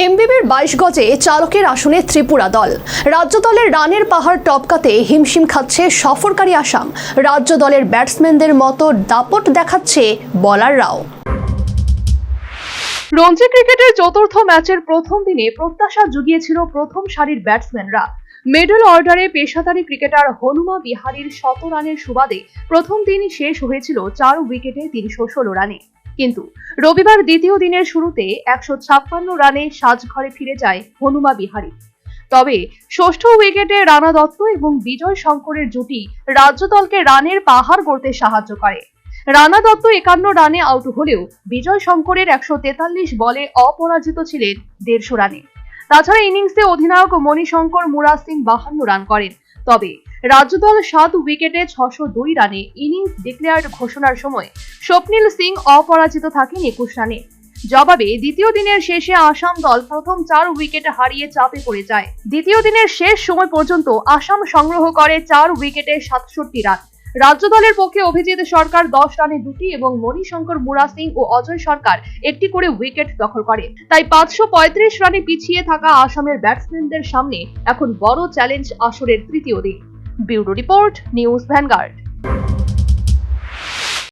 এমবিবির বাইশ গজে চালকের আসনে ত্রিপুরা দল। রাজ্য দলের রানের পাহাড় টপকাতে হিমশিম খাচ্ছে সফরকারী আসাম। রাজ্য দলের ব্যাটসম্যানদের মতো দাপট দেখাচ্ছে বলাররাও। রঞ্জি ক্রিকেটের চতুর্থ ম্যাচের প্রথম দিনে প্রত্যাশা জুগিয়েছিল প্রথম সারির ব্যাটসম্যানরা। মিডল অর্ডারে পেশাদারী ক্রিকেটার হনুমা বিহারীর শত রানের সুবাদে প্রথম দিন শেষ হয়েছিল চার উইকেটে তিনশো ষোলো রানে। কিন্তু রবিবার দ্বিতীয় দিনের শুরুতে একশো ছাপ্পান্ন রানে সাজঘরে ফিরে যায় হনুমা বিহারী। তবে ষষ্ঠ উইকেটে রানা দত্ত এবং বিজয় শঙ্করের জুটি রাজ্য দলকে রানের পাহাড় গড়তে সাহায্য করে। রানা দত্ত একান্ন রানে আউট হলেও বিজয় শঙ্করের একশো তেতাল্লিশ বলে অপরাজিত ছিলেন দেড়শো রানে। তাছাড়া ইনিংসে অধিনায়ক মণিশঙ্কর মুরাজ সিং বাহান্ন রান করেন। তবে রাজ্যদল সাত উইকেটে ছশো দুই রানে ইনিংস ডিক্লেয়ার্ড ঘোষণার সময় স্বপ্নিল সিং অপরাজিত থাকেন একুশ রানে। জবাবে দ্বিতীয় দিনের শেষে আসাম দল প্রথম চার উইকেট হারিয়ে চাপে পড়ে যায়। দ্বিতীয় দিনের শেষ সময় পর্যন্ত আসাম সংগ্রহ করে চার উইকেটে সাতষট্টি রান। রাজ্য দলের পক্ষে অভিজিৎ সরকার দশ রানে দুটি এবং মণিশঙ্কর মুরা সিং ও অজয় সরকার একটি করে উইকেট দখল করে। তাই পাঁচশো পঁয়ত্রিশ রানে পিছিয়ে থাকা আসামের ব্যাটসম্যানদের সামনে এখন বড় চ্যালেঞ্জ আসরের তৃতীয় দিন। Bureau report, news Vanguard.